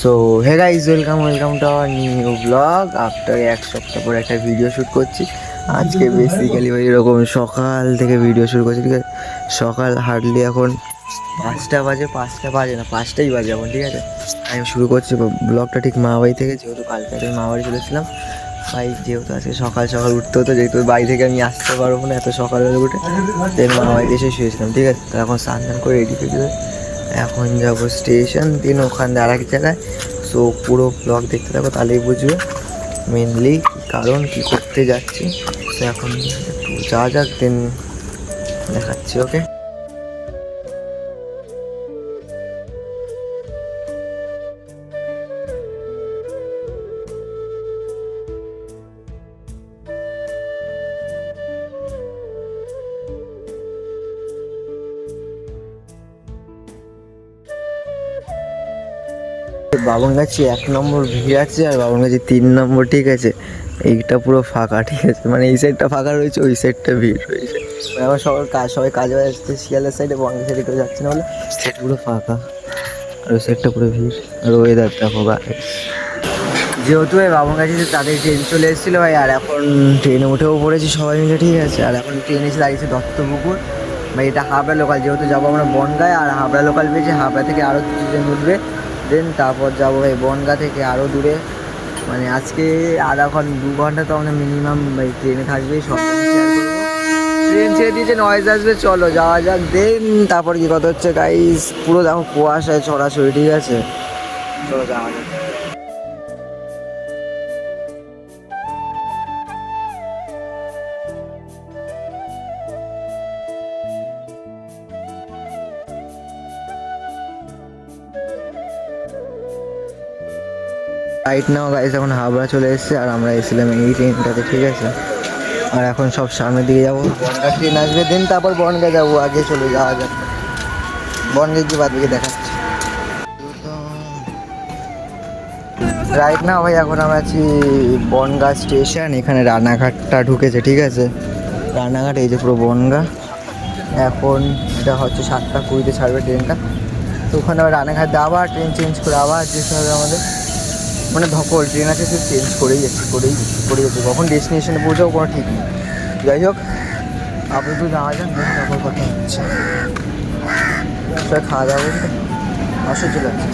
So hey guys welcome welcome to our new blog after এক সপ্তাহ পরে একটা ভিডিও শ্যুট করছি। আজকে বেসিক্যালি ওই রকম সকাল থেকে ভিডিও শুরু করছি ঠিক আছে? সকাল হার্ডলি এখন পাঁচটা বাজে পাঁচটা বাজে না পাঁচটাই বাজে এখন ঠিক আছে? আমি শুরু করছি ব্লগটা ঠিক মা বাড়ি থেকে যেহেতু কালকে আমি মা বাড়ি চলেছিলাম ভাই যেহেতু আজকে সকাল সকাল উঠতে হতো যেহেতু বাড়ি থেকে আমি আসতে পারব না এত সকালবেলা উঠে দেন মা বাড়িতে এসে শুয়েছিলাম ঠিক আছে? তো এখন স্নান করে রেডি হয়ে এখন যাব স্টেশন দিন ওখান দিয়ে আরেক জায়গায়। সো পুরো ব্লগ দেখতে থাকো, তাহলেই বুঝবে মেনলি কারণ কি করতে যাচ্ছি। এখন একটু যা যাক দিন দেখাচ্ছি ওকে বাবন গাছি এক নম্বর ভিড় আছে আর বাবন গাছি তিন নম্বর, ঠিক আছে? এইটা পুরো ফাঁকা, ঠিক আছে? মানে এই সাইডটা ফাঁকা রয়েছে, ওই সাইডটা ভিড় রয়েছে। মানে আমার সবার কাজ, সবাই কাজে আসছে শিয়ালের সাইডে বঙ্গের সাইডে কেউ যাচ্ছে না বলে। সাইড পুরো ফাঁকা, আর ওই সাইডটা পুরো ভিড়। আর ওয়েদার দেখো যেহেতু এই বাবন গাছিতে তাদের ট্রেন চলে এসেছিল ভাই, আর এখন ট্রেনে উঠেও পড়েছি সবাই মিলে, ঠিক আছে? আর এখন ট্রেন এসে দাঁড়িয়েছে দত্তপুকুর। ভাই, এটা হাবড়া লোকাল যেহেতু যাব আমরা বনগায়, আর হাবড়া লোকাল পেয়েছি হাবড়া থেকে আরও কিছু ট্রেন উঠবে। দেন, তারপর যাব ভাই বনগা থেকে আরও দূরে। মানে আজকে আধা ঘণ্টা দু ঘণ্টা তো আমরা মিনিমাম ট্রেনে থাকবে, সব ট্রেন ছেড়ে দিয়েছে নয়েজ আসবে, চলো যাওয়া যাক। দেন তারপর কি কথা হচ্ছে গাইস পুরো দেখো কুয়াশায় ছড়াছড়ি, ঠিক আছে? চলো যাওয়া যাক। রাইট নাও গাইস এখন হাবড়া চলে এসেছে আর আমরা এসেছিলাম এই ট্রেনটাতে ঠিক আছে? আর এখন সব সামনের দিকে যাব। বনগা ট্রেন আসবে দেন তারপর বনগা যাব, আগে চলে যাওয়া যাক। বনগা গিয়ে বাদ দিকে দেখাচ্ছি। রাইট না ভাই, এখন আমরা আছি বনগা স্টেশন এখানে রানাঘাটটা ঢুকেছে, ঠিক আছে? রানাঘাট, এই যে পুরো বনগা। এখন এটা হচ্ছে সাতটা কুড়িতে ছাড়বে ট্রেনটা তো ওখানে আবার রানাঘাট আবার ট্রেন চেঞ্জ করে আবার যেতে হবে আমাদের। মানে ধকল, ট্রেন আছে সে চেঞ্জ করেই যাচ্ছে করেই যাচ্ছে করে যাচ্ছে। কখন ডেস্টিনেশনে পৌঁছাবো কোনো ঠিক নেই। যাই হোক, আপাতত যাওয়া যাক তারপর কথা হচ্ছে। খাওয়া দাওয়া করতে চলে যাচ্ছে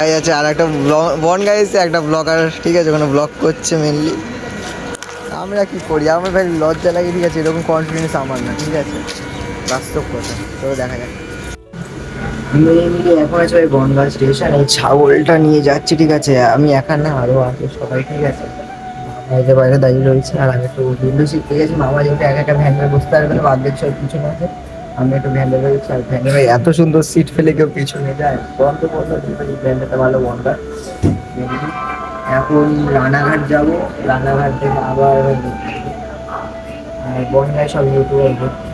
গাই আছে আর একটা বন গাই আছে একটা ব্লগার ঠিক আছে, ওখানে ব্লগ করছে মেনলি আমরা কি করি? আমার ভাই লজ্জা লাগে, ঠিক আছে, এরকম কনফিডেন্স আমার না, ঠিক আছে। বাস্তব কথা, তবে দেখা যাক। মেনলি এখন আছে ওই বনগাঁ স্টেশন এই ছাগলটা নিয়ে যাচ্ছি, ঠিক আছে? আমি একা না আরও আছে সবাই, ঠিক আছে? যে বাইরে দাঁড়িয়ে রয়েছে, আর আমি একটু উইন্ডো সিট পেয়ে গেছি। মামা যেহেতু একা একা ভ্যানে বসতে পারবে না বাদ সব পিছনে আছে। আমি একটু ভ্যানে রয়েছি, আর ভ্যানে এত সুন্দর সিট ফেলে কেউ পিছনে যায়। বন্ধ বন্ধ ভ্যানটা ভালো বন্ধ এখন রানাঘাট যাব। রানাঘাট থেকে আবার বনগায় সব ইউটিউবার ভর্তি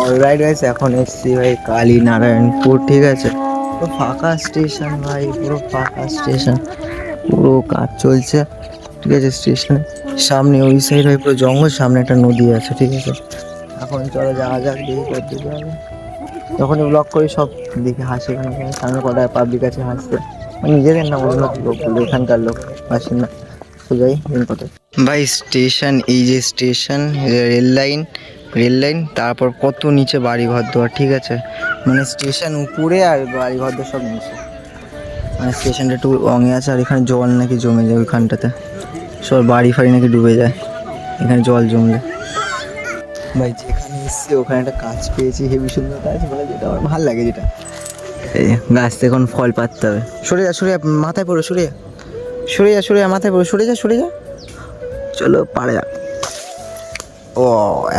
অলরাইট গাইস এখন এসছি ভাই কালী নারায়ণপুর ঠিক আছে? পুরো ফাঁকা স্টেশন ভাই, পুরো ফাঁকা স্টেশন। পুরো কাজ চলছে, ঠিক আছে, স্টেশনে। সামনে ওই সাইড ভাই পুরো জঙ্গল, সামনে একটা নদী আছে, ঠিক আছে? এখন চলো যাওয়া যাক দেখি কত দিকে যখন ব্লগ করি, সব দেখে হাসি এখানে সামনে কটা পাবলিক আছে, হাসতে। মানে নিজেদের না অন্য লোকগুলো এখানকার লোক বাসিন্দা যাই, দিন ভাই, স্টেশন, এই যে station rail line rail line তারপর কত নিচে বাড়ি ঘর দোয়ার, ঠিক আছে? মানে স্টেশন উপরে আর বাড়ি ঘর দোয়ার সব নিচে। মানে স্টেশনটা একটু অঙে আছে আর এখানে জল নাকি জমে যায় ওইখানটাতে। সব বাড়ি ফাড়ি নাকি ডুবে যায়। এখানে জল জমলে। ভাই, যেখানে এসছি ওখানে একটা কাজ পেয়েছি, হেভি সুন্দর কাজ মানে যেটা আমার ভালো লাগে যেটা। এই গাছ থেকে এখন ফল পাততে হবে। সরে যা সরে যা, মাথায় পড়ো, সরে যা। সরে যা সরে যা, মাথায় পড়ো, সরে যা সরে যা। চলো পারে যা ও,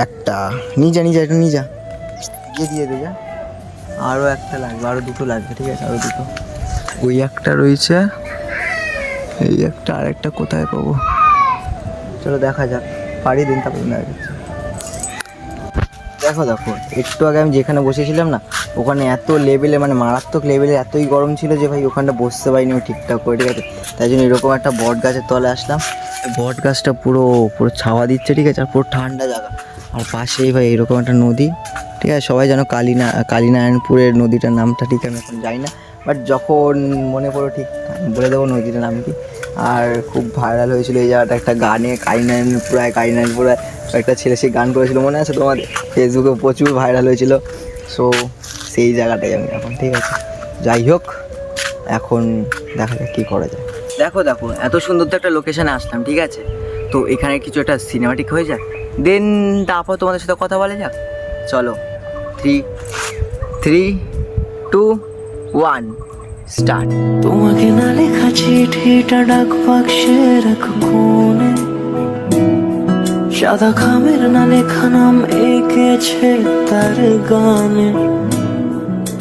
একটা। নিজা নিজা একটু নিজা গিয়ে দিয়ে দে আরও একটা লাগবে, আরও দুটো লাগবে, ঠিক আছে? আরও দুটো। ওই একটা রয়েছে, এই একটা, আর একটা কোথায় পাবো? চলো দেখা যাক। পাড়ি দিন, তারপর দেখা যাচ্ছে। দেখো দেখো, একটু আগে আমি যেখানে বসেছিলাম না, ওখানে এত লেভেলে মানে মারাত্মক লেভেলে এতই গরম ছিল যে ভাই, ওখানটা বসতে পারিনি ঠিকঠাক করে, ঠিক আছে? তাই জন্য এরকম একটা বট গাছের তলে আসলাম। বট গাছটা পুরো পুরো ছাওয়া দিচ্ছে, ঠিক আছে? আর পুরো ঠান্ডা জায়গা। আর পাশেই ভাই এরকম একটা নদী, ঠিক আছে? সবাই যেন কালীনা, কালীনারায়ণপুরের নদীটার নামটা ঠিক আমি এখন জানি না বাট যখন মনে পড়ো ঠিক বলে দেবো নদীটার নাম কি। আর খুব ভাইরাল হয়েছিল এই জায়গাটা, একটা গানে কালীনারায়ণপুরায় কালীনারায়ণপুরায় একটা ছেলে সেই গান করেছিল, মনে আছে তোমার? ফেসবুকে প্রচুর ভাইরাল হয়েছিল। সো সেই জায়গাটাই আমি এখন, ঠিক আছে? যাই হোক, এখন দেখা যাক কী করা যায়। দেখো দেখো, এত সুন্দর তো একটা লোকেশনে আসলাম, ঠিক আছে? তো এখানে কিছু একটা সিনেমাটিক হয়ে যাক। দেন তারপর তোমাদের সাথে কথা বলা যাক। চলো। Three three two one start তোমাকে না লেখা চিঠিটা ডাক বাক্সের এক কোণে সাদা খামের না লেখা নাম এঁকেছে তার গানে।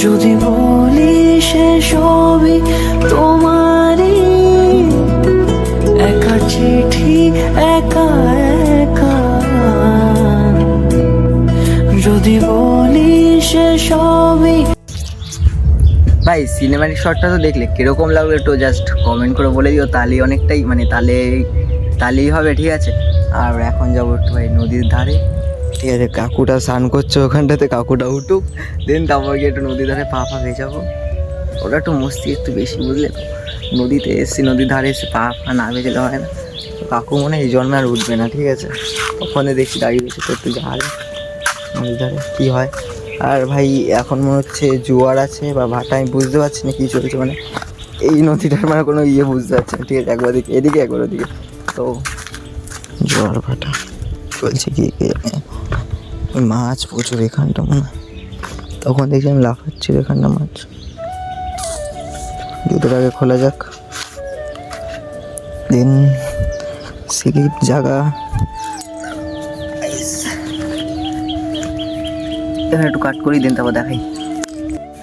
যদি বলি সে সবই তোমারই। একা চিঠি, একা একা। যদি বলি সে সবই ভাই সিনেমাটিক শটটা তো দেখলে কীরকম লাগল একটু জাস্ট কমেন্ট করে বলে দিও তাহলেই অনেকটাই মানে তাহলে তাহলেই হবে, ঠিক আছে? আর এখন যাব একটু ভাই নদীর ধারে। ঠিক আছে, কাকুটা স্নান করছে ওখানটাতে, কাকুটা উঠুক। দেন তারপর গিয়ে একটু নদীর ধারে পা পা ভেজাবো ওটা একটু মস্তি একটু বেশি, বুঝলে? নদীতে এসছি, নদীর ধারে এসে পা পা না ভেজালে হয় না। কাকু মনে এই জন্মে আর উঠবে না, ঠিক আছে? ওখানে দেখছি দাঁড়িয়ে রয়েছে তো একটু যাক নদীর ধারে কী হয়? আর ভাই, এখন মনে হচ্ছে জোয়ার আছে বা ভাটা, আমি বুঝতে পারছি না কী চলছে মানে এই নদীটার মানে কোনো ইয়ে বুঝতে পারছি না, ঠিক আছে? একবার দিকে এদিকে, একবার ওদিকে। তো জোয়ার ভাটা, চলছে কি, কে জানে। মাছ প্রচুর এখানটা মনে হয়। তখন দেখছি আমি লাফাচ্ছিল এখানটা মাছ। জুতোর আগে খোলা যাক। দেন সিলিপ জায়গা। এখানে একটু কাট করি দেন তারপর দেখাই।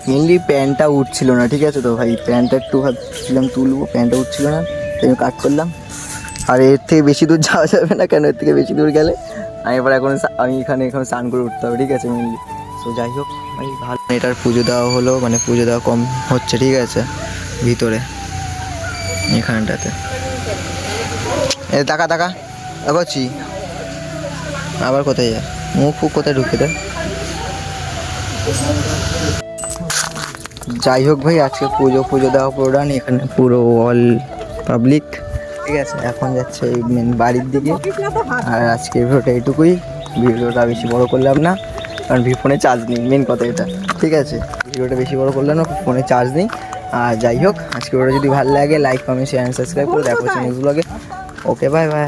মেনলি প্যান্টটা উঠছিল না ঠিক আছে তো ভাই? প্যান্টটা একটু ভাবছিলাম তুলবো প্যান্টটা উঠছিল না। তাই আমি কাট করলাম। আর এর থেকে বেশি দূর যাওয়া যাবে না কেন? এর থেকে বেশি দূর গেলে আমি এবার এখন আমি এখানে এখন স্নান করে উঠতে হবে, ঠিক আছে মেনলি তো যাই হোক, ভাই, ভালো। এটার পুজো দেওয়া হলো মানে পুজো দেওয়া কম হচ্ছে, ঠিক আছে, ভিতরে, এখানটাতে। এ টাকা টাকা এগোচ্ছি। আবার কোথায় যায় মুখ ফুক কোথায় ঢুকে দেয় যাই হোক ভাই, আজকে পুজো পুজো দেওয়া পুরোটা এখানে পুরো অল পাবলিক ঠিক আছে, এখন যাচ্ছে এই মেন বাড়ির দিকে। আর আজকের ভিডিওটা এইটুকুই। ভিডিওটা বেশি বড় করলাম না, কারণ ফোনে চার্জ নেই মেন কথা এটা। ঠিক আছে, ভিডিওটা বেশি বড় করলাম না ফোনে চার্জ নেই। আর যাই হোক, আজকে ভিডিও যদি ভালো লাগে লাইক কমেন্ট শেয়ার সাবস্ক্রাইব করে দেখো চ্যানেলগুলোকে ওকে বাই বাই